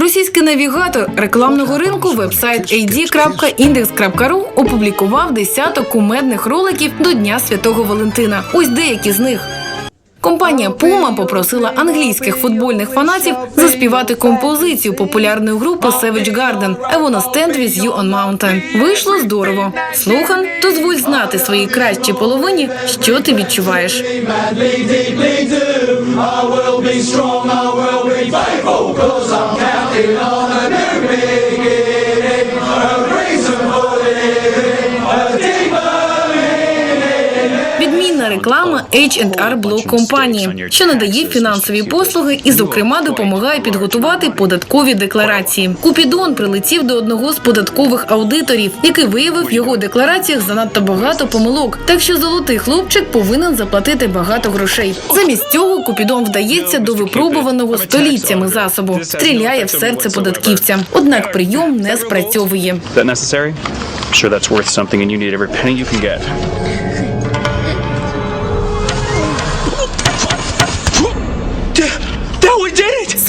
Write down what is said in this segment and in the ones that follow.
Російський навігатор рекламного ринку вебсайт ad.index.ru опублікував десяток кумедних роликів до Дня Святого Валентина. Ось деякі з них. Компанія Puma попросила англійських футбольних фанатів заспівати композицію популярної групи Savage Garden «I wanna stand with you on mountain». Вийшло здорово. Слухан, дозволь знати своїй кращій половині, що ти відчуваєш. Saturday. Реклама H&R Block компанії, що надає фінансові послуги і, зокрема, допомагає підготувати податкові декларації. Купідон прилетів до одного з податкових аудиторів, який виявив в його деклараціях занадто багато помилок. Так що золотий хлопчик повинен заплатити багато грошей. Замість цього Купідон вдається до випробуваного століттями засобу, стріляє в серце податківця. Однак прийом не спрацьовує. that necessary? I'm sure that's worth something, and you need every penny you can get.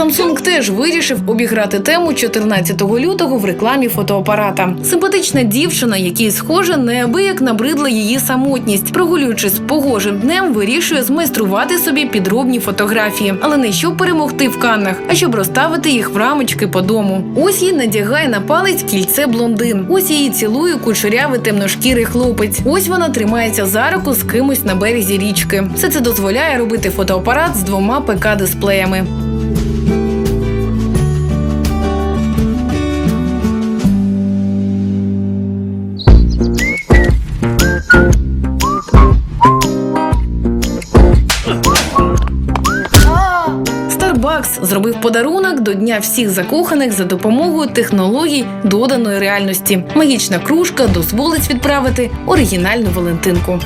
Samsung теж вирішив обіграти тему 14 лютого в рекламі фотоапарата. Симпатична дівчина, якій схоже, неабияк набридла її самотність. Прогулюючись погожим днем, вирішує змайструвати собі підробні фотографії, але не щоб перемогти в каннах, а щоб розставити їх в рамочки по дому. Ось їй надягає на палець кільце блондин. Ось її цілує кучерявий темношкірий хлопець. Ось вона тримається за руку з кимось на березі річки. Все це дозволяє робити фотоапарат з двома ПК-дисплеями. Starbucks зробив подарунок до Дня всіх закоханих за допомогою технологій доданої реальності. Магічна кружка дозволить відправити оригінальну Валентинку.